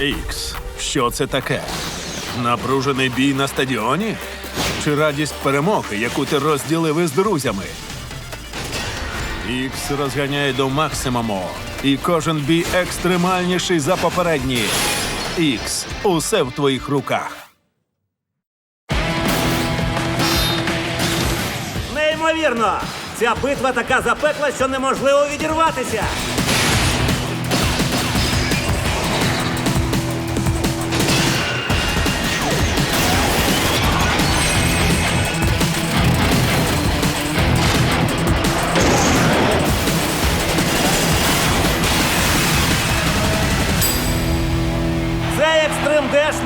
Ікс, що це таке? Напружений бій на стадіоні? Чи радість перемоги, яку ти розділив із друзями? Ікс розганяє до максимуму, і кожен бій екстремальніший за попередній. Ікс, усе в твоїх руках. Неймовірно! Ця битва така запекла, що неможливо відірватися.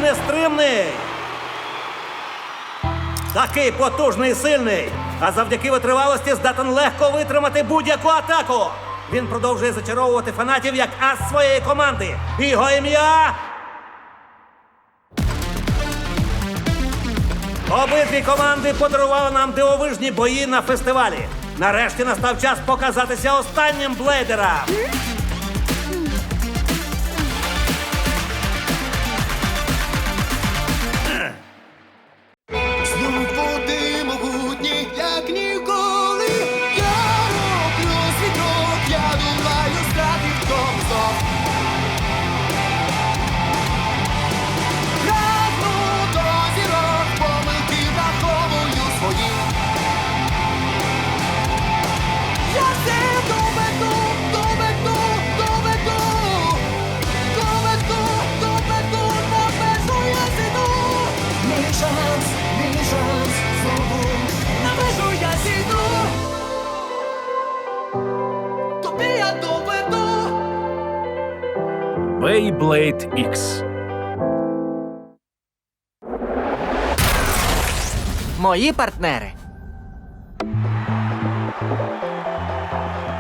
Нестримний. Такий потужний і сильний, а завдяки витривалості здатен легко витримати будь-яку атаку. Він продовжує зачаровувати фанатів як ас своєї команди. Його ім'я. Обидві команди подарували нам дивовижні бої на фестивалі. Нарешті настав час показатися останнім блейдерам. Beyblade X. Мої партнери.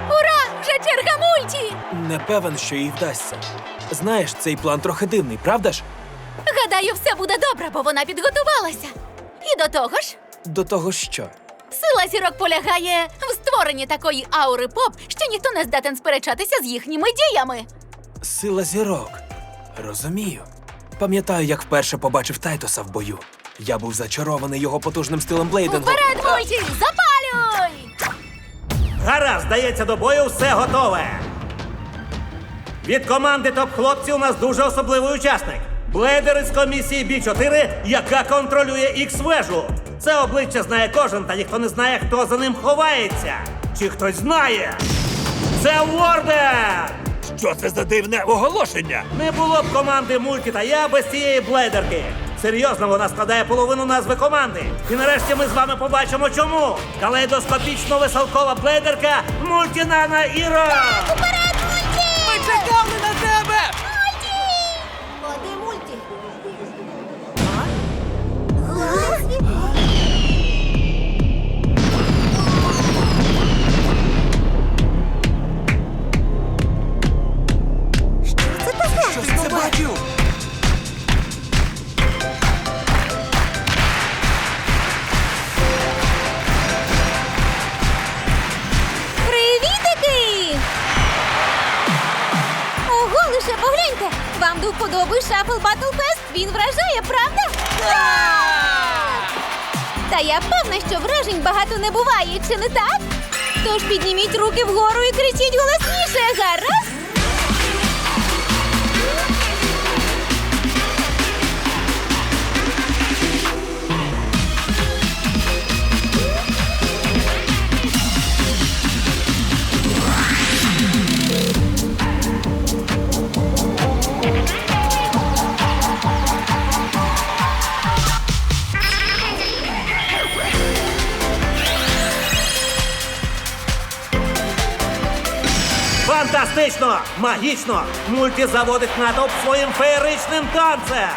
Ура! Вже черга мульті! Не певен, що їй вдасться. Знаєш, цей план трохи дивний, правда ж? Гадаю, все буде добре, бо вона підготувалася. І до того ж, До того що? сила зірок полягає в створенні такої аури поп, що ніхто не здатен сперечатися з їхніми діями. Сила зірок. Розумію. Пам'ятаю, як вперше побачив Тайтоса в бою. Я був зачарований його потужним стилем блейдингу. Вперед, мульті! Запалюй! Гаразд, здається, до бою все готове. Від команди топ-хлопці у нас дуже особливий учасник. Блейдер із комісії Бі-4, яка контролює Ікс-вежу. Це обличчя знає кожен, та ніхто не знає, хто за ним ховається. Чи хтось знає? Це Вордер! Що це за дивне оголошення? Не було б команди Мульті та я без цієї блейдерки. Серйозно, вона складає половину назви команди. І нарешті ми з вами побачимо чому. Калейдоскопічно веселкова блейдерка Мультінана Іро! Вперед, мульті! Ми чекали на тебе! Мульті! Води мульті! Щось чи не так? Тож підніміть руки вгору і кричіть голосніше, Магічно! Мульті заводить натовп своїм феєричним танцем!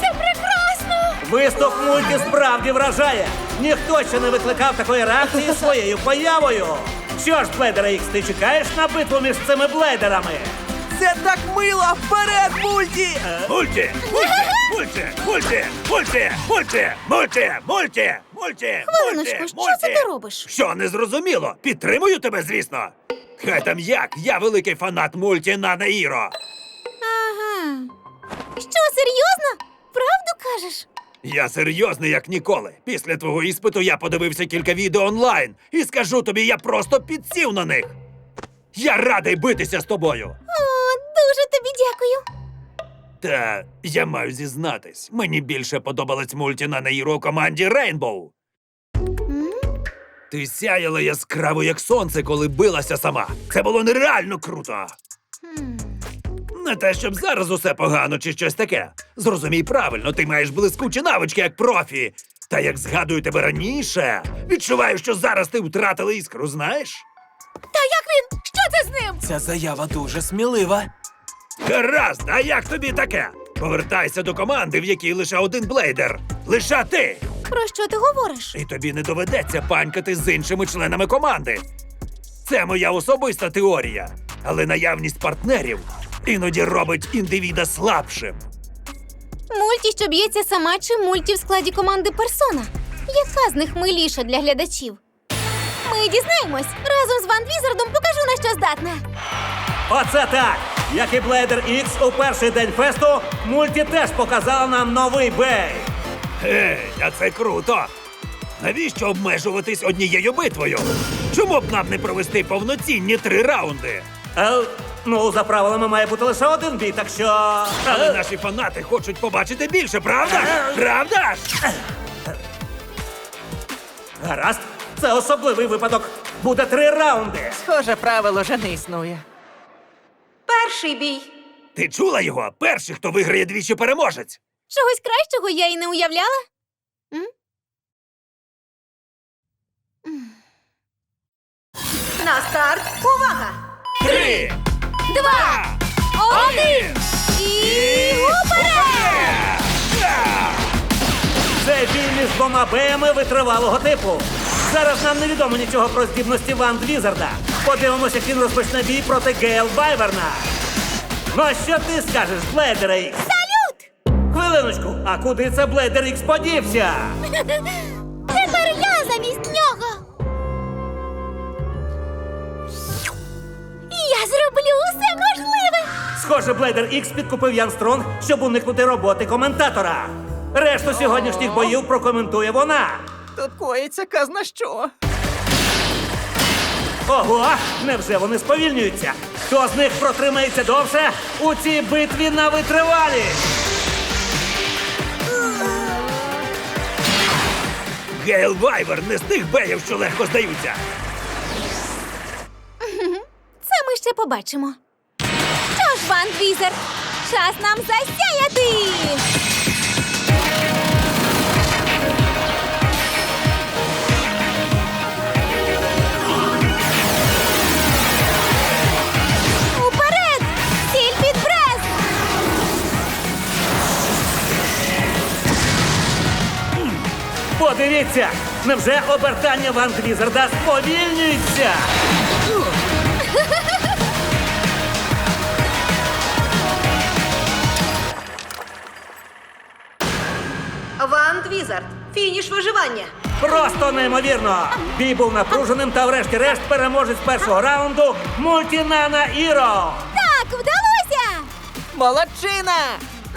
Це прекрасно! Виступ мульті справді вражає! Ніхто ще не викликав такої реакції своєю появою! Що ж, Блейдера Ікс, ти чекаєш на битву між цими блейдерами? Це так мило! Вперед, мульті! Мульті! Мульті! Мульті! Мульті! Мульті! Мульті! Мульті! Мульті! Мульті! Хвилиночку, що це ти робиш? Що не зрозуміло? Підтримую тебе, звісно. Хай там як, я великий фанат мульті на Іро. Ага. скажеш? Я серйозний, як ніколи. Після твого іспиту я подивився кілька відео онлайн і скажу тобі, я просто підсів на них. Я радий битися з тобою. О, дуже тобі дякую. Та я маю зізнатись, мені більше подобалась мульті на Нейро команді Рейнбоу. Ти сяяла яскраво, як сонце, коли билася сама. Це було нереально круто. Не те, щоб зараз усе погано чи щось таке. Зрозумій правильно, ти маєш блискучі навички як профі. Та як згадую тебе раніше, відчуваю, що зараз ти втратила іскру, знаєш? Та як він? Що це з ним? Ця заява дуже смілива. Гаразд, а як тобі таке? Повертайся до команди, в якій лише один блейдер. Лише ти. Про що ти говориш? І тобі не доведеться панькати з іншими членами команди. Це моя особиста теорія, але наявність партнерів іноді робить індивіда слабшим. Мульті, що б'ється сама, чи мульті в складі команди персона? Яка з них миліша для глядачів? Ми дізнаємось. Разом з Ван Візардом покажу на що здатна. Оце так! Як і Блейдер X у перший день фесту, мульті теж показала нам новий бей. Гей, а це круто! Навіщо обмежуватись однією битвою? Чому б нам не провести повноцінні три раунди? Е, ну, за правилами має бути лише один бій, так що. Але Е, наші фанати хочуть побачити більше, правда? ж? Правда ж? Гаразд, це особливий випадок. Буде три раунди. Схоже, правило вже не існує. Перший бій. Ти чула його? Перший, хто виграє двічі переможець. Чогось кращого я й не уявляла. На старт. Увага! Три! Два, один і уперед! Це бій між двома беями витривалого типу. Зараз нам невідомо нічого про здібності Ван Візарда. Подивимося, як він розпочне бій проти Гейл Байверна. Ну а що ти скажеш, Блейдер Ікс? Хвилиночку, а куди це Блейдер Ікс подівся? Тепер я замість нього. Я зроблю усе можливе. Схоже, Блейдер Ікс підкупив Ян Стронг, щоб уникнути роботи коментатора. Решту сьогоднішніх боїв прокоментує вона. Тут коїться казна що. Ого, невже вони сповільнюються? Хто з них протримається довше у цій битві на витривалість? Гейл Вайвер не з тих беїв, що легко здаються. Це ми ще побачимо. Що ж, Ван Візард, час нам засяяти! Подивіться, невже обертання Ван Візарда сповільнюється? Ван Твізард. Фініш виживання. Просто неймовірно! Бій був напруженим та врешті-решт переможець першого раунду Мультінана Іро. Так, вдалося! Молодчина!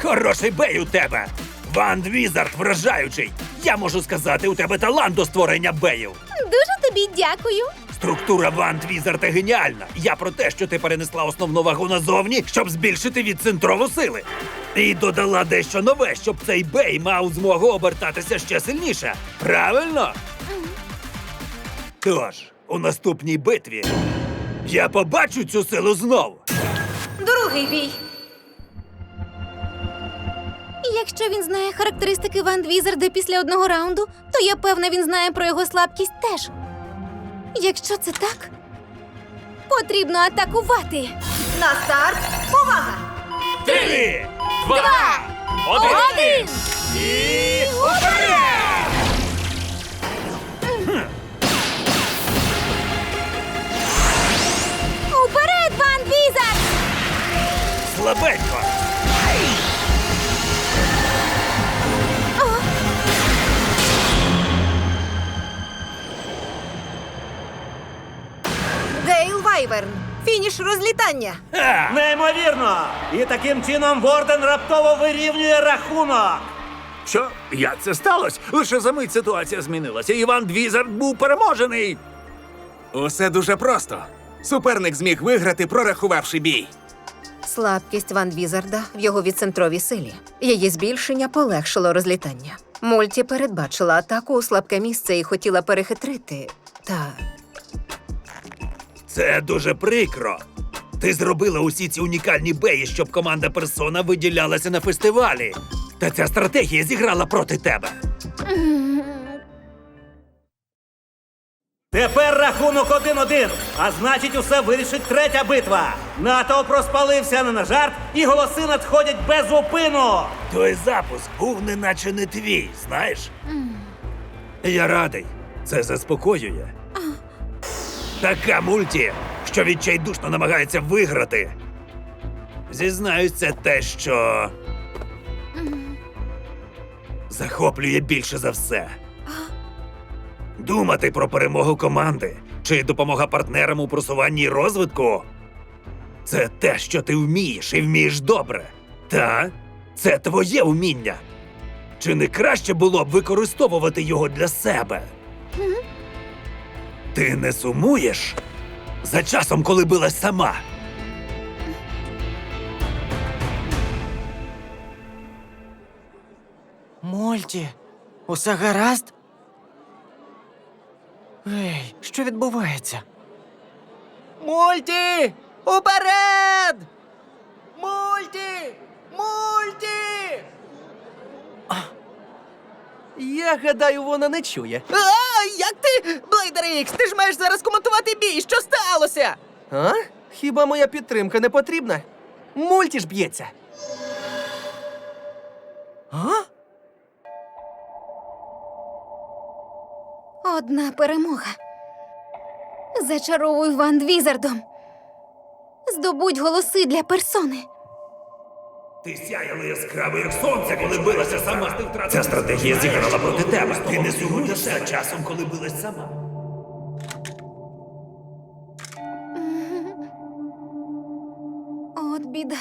Хороший бей у тебе. Ван Візард вражаючий. Я можу сказати, у тебе талант до створення беїв. Дуже тобі дякую. Структура Ван Твізарта геніальна. Я про те, що ти перенесла основну вагу назовні, щоб збільшити відцентрову сили. І додала дещо нове, щоб цей бей мав змогу обертатися ще сильніше. Правильно? Тож, у наступній битві я побачу цю силу знову. Другий бій. Якщо він знає характеристики Ван Візарда після одного раунду, то я певна, він знає про його слабкість теж. Якщо це так, потрібно атакувати. На старт. Увага! Три, два, Один! і уперед! Уперед, Ван Візард! Слабенько. Гейл Вайверн. Фініш розлітання. А, Неймовірно! І таким чином Ворден раптово вирівнює рахунок. Що? Як це сталося? Лише за мить ситуація змінилася. Іван Двізард був переможений. Усе дуже просто. Суперник зміг виграти, прорахувавши бій. Слабкість Ван Візарда в його відцентровій силі. Її збільшення полегшило розлітання. Мульті передбачила атаку у слабке місце і хотіла перехитрити. Та Це дуже прикро. Ти зробила усі ці унікальні беї, щоб команда персона виділялася на фестивалі. Та ця стратегія зіграла проти тебе. Тепер рахунок 1-1, а значить, усе вирішить третя битва. Натовп розпалився не на жарт, і голоси надходять без упину. Той запуск був неначе не твій, знаєш? Я радий. Це заспокоює. Така мульті, що відчайдушно намагається виграти. Зізнаюсь, те, що. Захоплює більше за все. Думати про перемогу команди чи допомога партнерам у просуванні і розвитку. Це те, що ти вмієш і вмієш добре. Та це твоє вміння. Чи не краще було б використовувати його для себе? Ти не сумуєш за часом, коли билась сама. Мольті, усе гаразд? Ей, що відбувається? Мульті! Уперед! Мульті! Мульті! А, Я гадаю, вона не чує. А, як ти, Блейдер Ікс? Ти ж маєш зараз коментувати бій. Що сталося? А? Хіба моя підтримка не потрібна? Мульті ж б'ється. А? Одна перемога. Зачаровуй Ван Двізардом. Здобудь голоси для персони. Ти сяяла яскраво, як сонце, коли билася сама. Ця стратегія зіграла проти тебе. Ти не за часом, коли билась сама. От біда.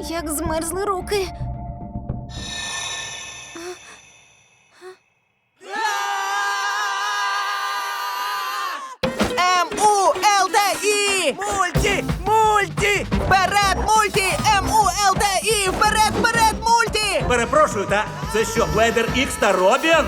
Як змерзли руки. Перепрошую, та це що, Блейдер Ікс та Робін?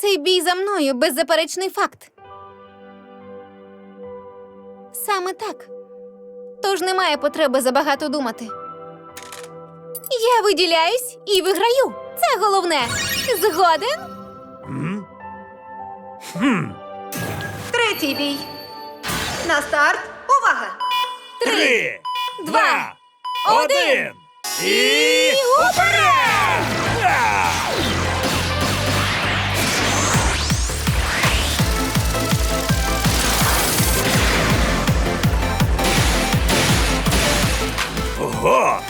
Цей бій за мною беззаперечний факт. Саме так. Тож немає потреби забагато думати. Я виділяюсь і виграю. Це головне. Згоден? третій бій. На старт. Увага! Три, два, один. І уперед! Ого!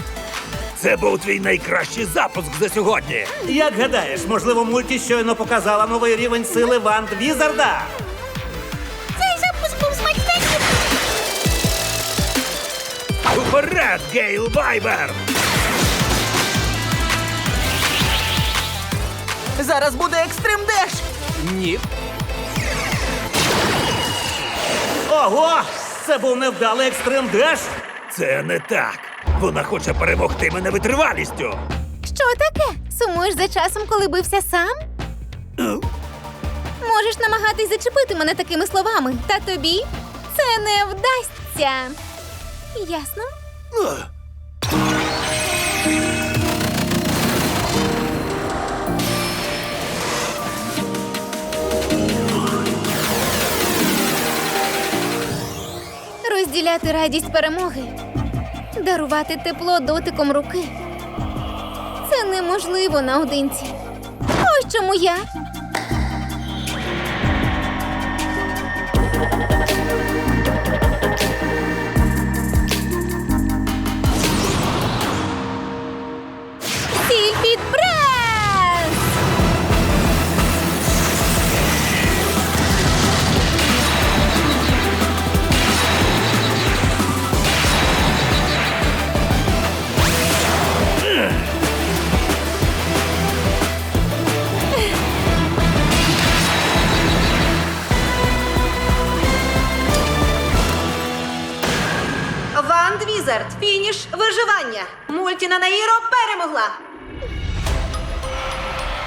Це був твій найкращий запуск за сьогодні. Як гадаєш, можливо, мульті щойно показала новий рівень сили Ван Двізарда? Цей запуск був смачненький. Уперед, Гейл Вайбер! Зараз буде екстрим деш! Ні. Ого! Це був невдалий екстрим деш? Це не так. Вона хоче перемогти мене витривалістю. Що таке? Сумуєш за часом, коли бився сам? Можеш намагатись зачепити мене такими словами, та тобі це не вдасться. Ясно? Розділяти радість перемоги, Дарувати тепло дотиком руки. Це неможливо наодинці. Ось чому я. Візард, фініш виживання. Мультіна Наїро перемогла.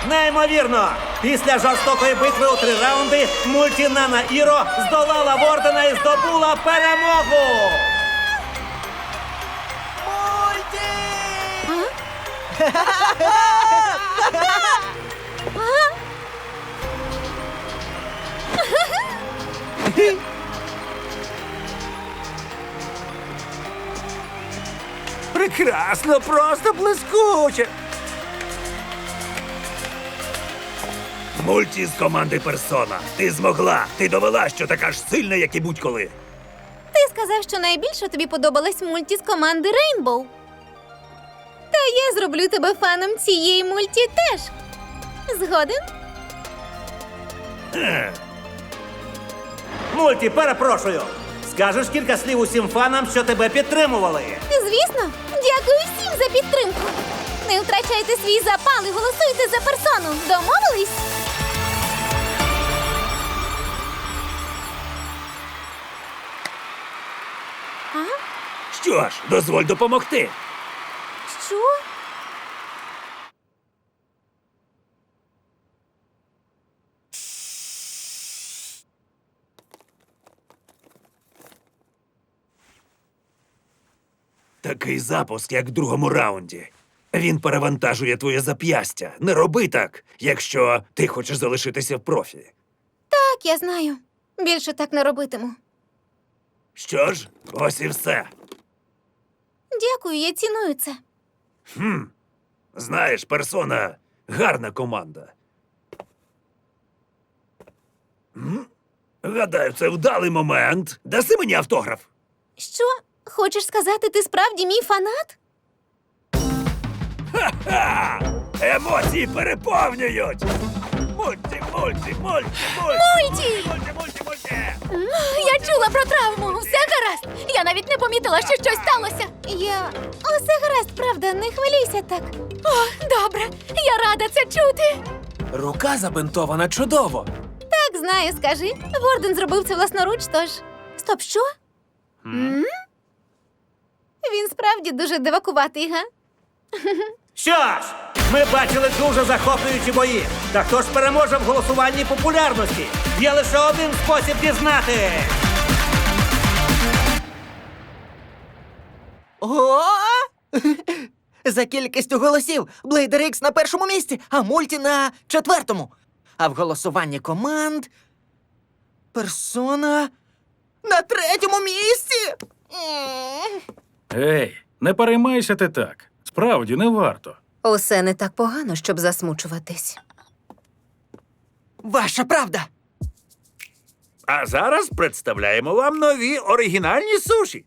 Неймовірно! Після жорстокої битви у три раунди мультінана Іро здолала Вордена і здобула перемогу! Прекрасно, просто блискуче. Мульті з команди Персона. Ти змогла. Ти довела, що така ж сильна, як і будь-коли. Ти сказав, що найбільше тобі подобалась мульті з команди Рейнбоу. Та я зроблю тебе фаном цієї мульті теж. Згоден? Мульті, перепрошую! Скажеш кілька слів усім фанам, що тебе підтримували. Звісно, дякую всім за підтримку. Не втрачайте свій запал і голосуйте за персону. Домовились? Що ж, дозволь допомогти. Що? Такий запуск, як в другому раунді. Він перевантажує твоє зап'ястя. Не роби так, якщо ти хочеш залишитися в профі. Так, я знаю. Більше так не робитиму. Що ж, ось і все. Дякую, я ціную це. Знаєш, персона гарна команда. М? Гадаю, це вдалий момент. Даси мені автограф. Що? Хочеш сказати, ти справді мій фанат? Ха! Емоції переповнюють! Мульті, мульті, мульті, мульті! Мульті! Мульті, мульті, мульті! Я чула про травму. Все гаразд. Я навіть не помітила, що щось сталося. Я. Усе гаразд, правда, не хвилюйся так. О, добре. Я рада це чути. Рука забинтована чудово. Так, знаю, скажи. Ворден зробив це власноруч, тож. Стоп, що? М? Він справді дуже дивакуватий, га? Що ж, ми бачили дуже захоплюючі бої. Та хто ж переможе в голосуванні популярності? Є лише один спосіб дізнати. О! За кількістю голосів Блейдер Ікс на першому місці, а мульті на четвертому. А в голосуванні команд. Персона на третьому місці. М. Ей, не переймайся ти так. Справді не варто. Усе не так погано, щоб засмучуватись. Ваша правда. А зараз представляємо вам нові оригінальні суші.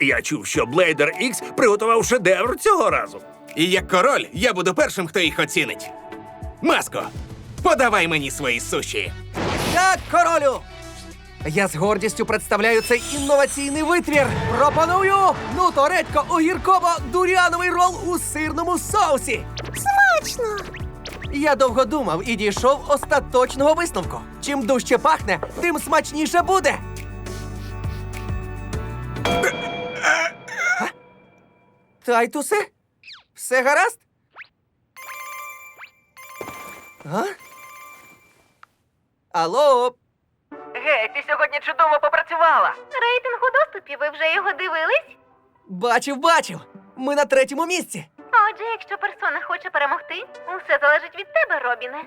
Я чув, що Блейдер Ікс приготував шедевр цього разу. І як король, я буду першим, хто їх оцінить. Маско, подавай мені свої суші. Так, королю! Я з гордістю представляю цей інноваційний витвір. Пропоную нуто редько огірково дуріановий рол у сирному соусі. Смачно! Я довго думав і дійшов остаточного висновку. Чим дужче пахне, тим смачніше буде. А? Тайтусе? Все гаразд? А? Алло? Гей, ти сьогодні чудово попрацювала. Рейтинг у доступі, ви вже його дивились? Бачив, бачив. Ми на третьому місці. Отже, якщо персона хоче перемогти, усе залежить від тебе, Робіне.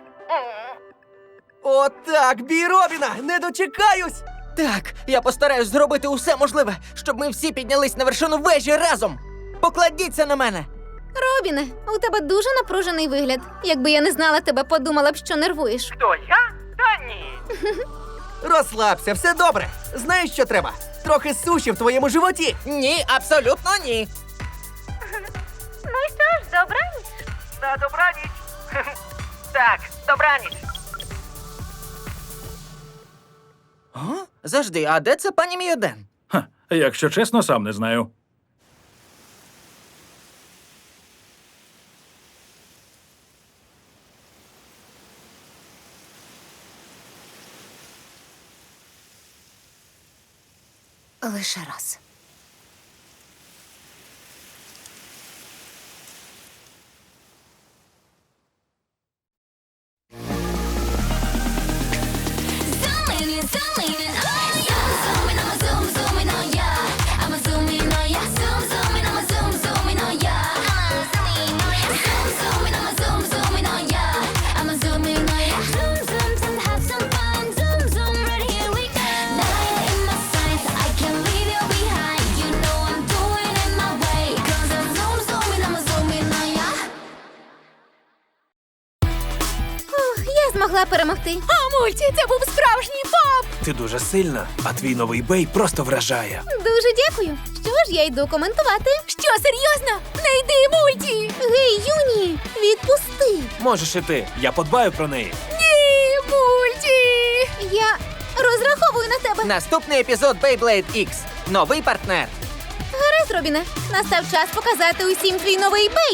Отак, бій Робіна! Не дочекаюсь! Так, я постараюсь зробити усе можливе, щоб ми всі піднялись на вершину вежі разом. Покладіться на мене. Робіне, у тебе дуже напружений вигляд. Якби я не знала тебе, подумала б, що нервуєш. Хто я? Та ні. Розслабся, все добре. Знаєш, що треба? Трохи суші в твоєму животі. Ні, абсолютно ні. Ну і що ж, добраніч. На добраніч. Так, добраніч. Завжди, а де це пані Міоден? Ха, якщо чесно, сам не знаю. Лише раз. Перемогти. А мульті, це був справжній поп! Ти дуже сильна, а твій новий бей просто вражає. Дуже дякую. Що ж, я йду коментувати. Що, серйозно? Не йди, мульті! Гей, Юні, відпусти! Можеш і ти, я подбаю про неї. Ні, мульті! Я розраховую на тебе. Наступний епізод Beyblade X. Новий партнер. Гаразд, Робіне. Настав час показати усім твій новий бей.